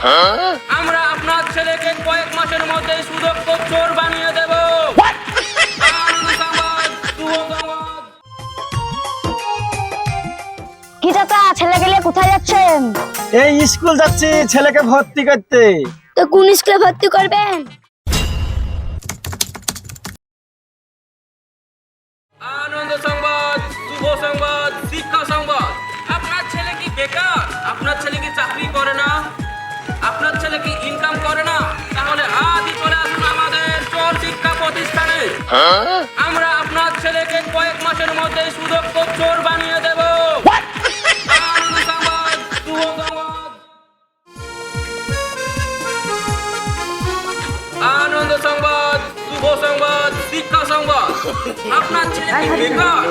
আমরা আপনার ছেলেকে কয়েক মাসের মধ্যে সুদক্ষ চোর বানিয়ে দেব। আনন্দ সংবাদ, শুভ সংবাদ। কি চাচা ছেলে গেলে কোথায় যাচ্ছেন? এই স্কুল যাচ্ছি ছেলেকে ভর্তি করতে। তো কোন স্কুলে ভর্তি করবেন? আনন্দ সংবাদ শুভ সংবাদ। আমরা আপনার ছেলেকে কয়েক মাসের মধ্যে সুদক্ষ চোর আপনার ছেলে কি বেকার?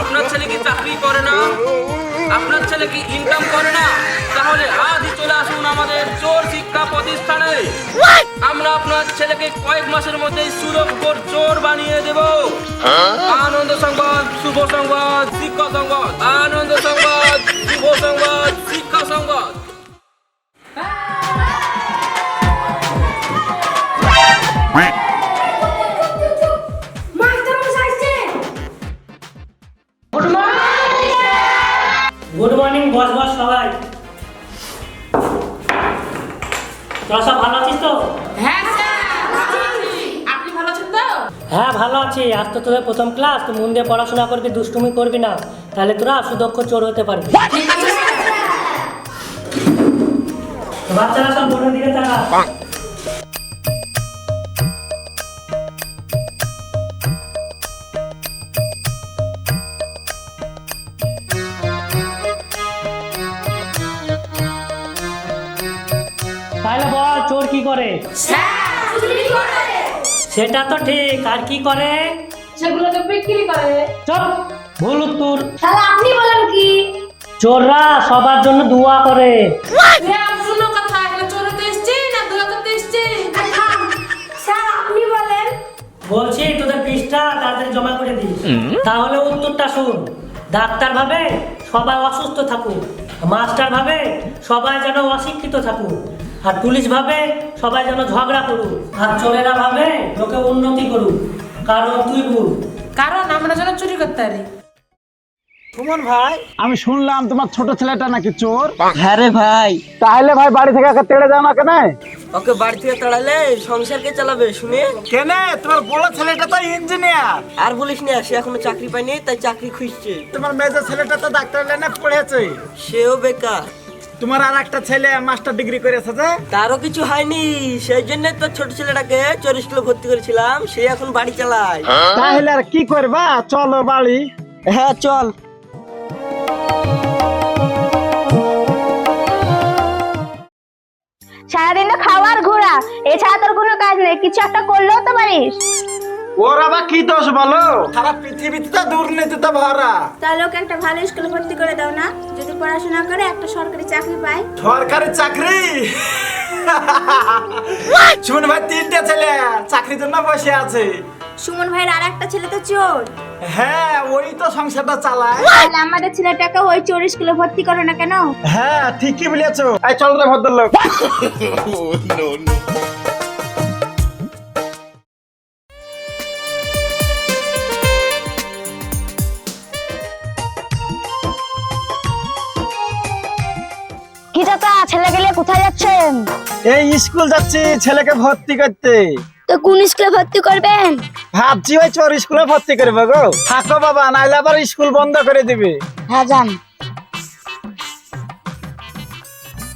আপনার ছেলে কি চাকরি করে না? আপনার ছেলে কি ইনকাম করে না? তাহলে আজই চলে আসুন আমাদের চোর শিক্ষা প্রতিষ্ঠানে। আমরা আপনার ছেলেকে কয়েক মাসের মধ্যেই সুদক্ষ চোর বানিয়ে দেব। আনন্দ সংবাদ শুভ সংবাদ শিক্ষা সংবাদ আনন্দ সংবাদ শুভ সংবাদ শিক্ষা সংবাদ। তোরা সব ভালো আছিস তো? হ্যাঁ ভালো আছি। আপনি ভালো আছেন তো? হ্যাঁ ভালো আছি। আজ তো তোদের প্রথম ক্লাস তো মন দিয়ে পড়াশোনা করবি দুষ্টুমি করবি না। তাহলে তোরা সুদক্ষ চোর হতে পারবি। বাচ্চারা সব বোনের দিকে তাকা তাহলে বল চোর কি করে? স্যার চুরি করে সেটা তো ঠিক আর কি করে? সেগুলো তো বিক্রি করে। ভুল উত্তর। তাহলে আপনি বলেন কি? চোররা সবার জন্য দোয়া করে। বলেন। বলছি তোদের ফিসটা তাড়াতাড়ি জমা করে দিস। তাহলে উত্তরটা শুন। ডাক্তার ভাবে সবাই অসুস্থ থাকুক। মাস্টার ভাবে সবাই যেন অশিক্ষিত থাকুক। আর পুলিশ ভাবে সবাই যেন ঝগড়া করুক। আর চোরেরা ভাবে লোকে উন্নতি করুক। কারণ তুই ভুল। কারণ আমরা যেন চুরি করতে পারি। সুমন ভাই আমি শুনলাম তোমার ছোট ছেলেটা নাকি চোর। হ্যাঁ রে ভাই। তাহলে ভাই বাড়ি থেকে একা তেড়ে যাও না কেন? ওকে বাড়ি থেকে তাড়ালে সংসারকে চালাবে শুনে? কেন? তোমার বড় ছেলেটা তো ইঞ্জিনিয়ার আর বলিস না সে এখনও চাকরি পায়নি তাই চাকরি খুঁজছে। তোমার মেজর ছেলেটা তো ডাক্তার লাইনে পড়েছে। সেও বেকার। তোমার আর একটা ছেলে মাস্টার ডিগ্রি করেছে যে? তারও কিছু হয়নি সেই জন্য তো ছোট ছেলেটাকে চোর স্কুলে ভর্তি করেছিলাম সে এখন বাড়ি চালায়। তাহলে আর কি করবা? চলো বাড়ি। হ্যাঁ চল। সারাদিন তো খাওয়ার ঘোরা এছাড়া তোর কোনো কাজ নেই কিছু একটা করলেও তো পারিস। ওর আবার কি দোষ বলো? সারা পৃথিবীতে তো দুর্নীতিতে ভরা। তাহলে ওকে একটা ভালো স্কুলে ভর্তি করে দাও না। পড়াশোনা করে একটা সরকারি চাকরি পায়। সরকারি চাকরি? শুন ভাই তিনটে ছেলে চাকরির জন্য বসে আছে। সুমন ভাইয়ের আর একটা ছেলে তো চোর। হ্যাঁ ওই তো সংসারটা চালায়। তাহলে আমাদের ছেলেটাকে ওই চোর স্কুলে ভর্তি করো না কেন? হ্যাঁ ঠিকই বলেছ। এই চল রে ভদ্রলোক। কি কোথায় যাচ্ছেন? এই স্কুল যাচ্ছি ছেলেকে ভর্তি করতে। তো কোন স্কুলে ভর্তি করবেন? ভাবছি ওই চোর স্কুলে ভর্তি করবে গো। থাকো বাবা নাইলে আবার স্কুল বন্ধ করে দিবে। হ্যাঁ যান।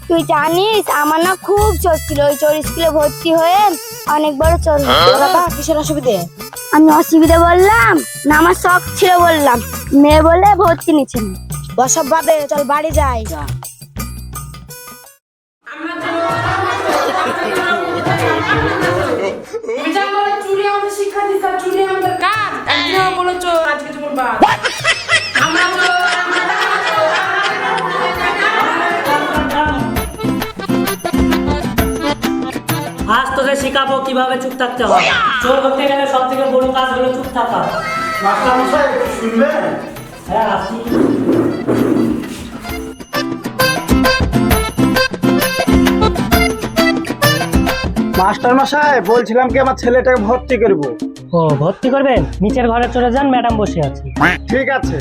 তুই জানিস আমার না খুব চোর ছিল। ওই চোর স্কুলে ভর্তি হয়ে অনেক বড় চোর বাবা কিসের অসুবিধে? আমি অসুবিধা বললাম না আমার শখ ছিল বললাম। মেয়ে বলে ভর্তি নিচ্ছেন। বসব বাদে চল বাড়ি যাই। আজ তোদের শেখাবো কীভাবে চুপ থাকতে হয়। চোর হতে গেলে সব থেকে বড় কাজ হলো চুপ থাকা। মাস্টার মশাই শুনবেন? হ্যাঁ আসি মাস্টার মশাই বলছিলাম কি আমার ছেলেটাকে ভর্তি করব। ও ভর্তি করবেন? নিচের ঘরে চলে যান ম্যাডাম বসে আছে ঠিক আছে।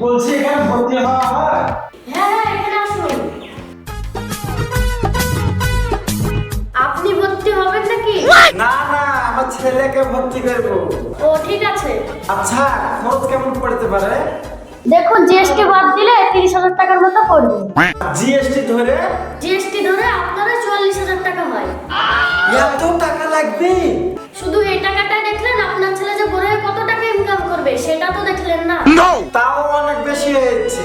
বলছি এখানে ভর্তি হওয়া হ্যাঁ? হ্যাঁ এখানে আসুন। আপনি ভর্তি হবেন নাকি? না না আমার ছেলেকে ভর্তি করব। ও ঠিক আছে। আচ্ছা খরচ কেমন পড়তে পারে? দেখুন জিএসটি বাদ দিলে তিরিশ হাজার টাকার মতো পড়বে। জিএসটি ধরে? জিএসটি ধরে আপনারা চুয়াল্লিশ হাজার টাকা হয়। এত টাকা লাগবে? শুধু এই টাকাটা দেখলেন আপনার ছেলে যে বড় হয়ে কত টাকা ইনকাম করবে সেটা তো দেখলেন না। তাও অনেক বেশি হয়েছে।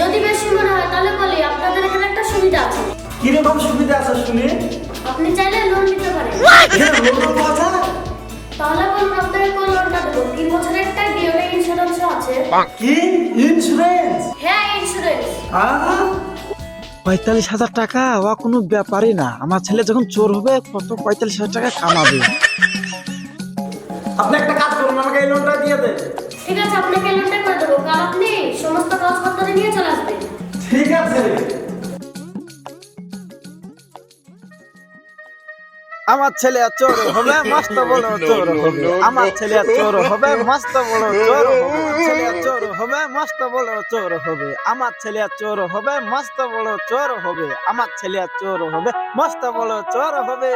যদি বেশি মনে হয় তাহলে বলি আপনাদের এখানে একটা সুবিধা আছে। কীরকম সুবিধা আছে শুনি? আপনি চাইলে লোন নিতে পারেন। লোন পাওয়া যায়? তাহলে বলুন কোন লোনটা দেবো। তিন বছরের একটা আছে। কি? ইন্স্যুরেন্স হ্যাঁ ইন্স্যুরেন্স পঁয়তাল্লিশ হাজার টাকা? ও কোনো ব্যাপারই না। আমার ছেলে যখন চোর হবে কত পঁয়তাল্লিশ হাজার টাকা কামাবে? আপনি একটা কাজ করুন আমাকে এই লোনটা দিয়ে দেন। ঠিক আছে আপনাকে লোনটা করে দেবো। কাল আপনি সমস্ত কাগজপত্র নিয়ে চলে আসবেন। ঠিক আছে। আমার ছেলে চোর হবে মস্ত বড় চোর হবে। আমার ছেলে চোর হবে মস্ত বড় চোর ছেলে চোর হবে মস্ত বড় চোর হবে। আমার ছেলে চোর হবে মস্ত বড় চোর হবে। আমার ছেলে চোর হবে মস্ত বড় চোর হবে।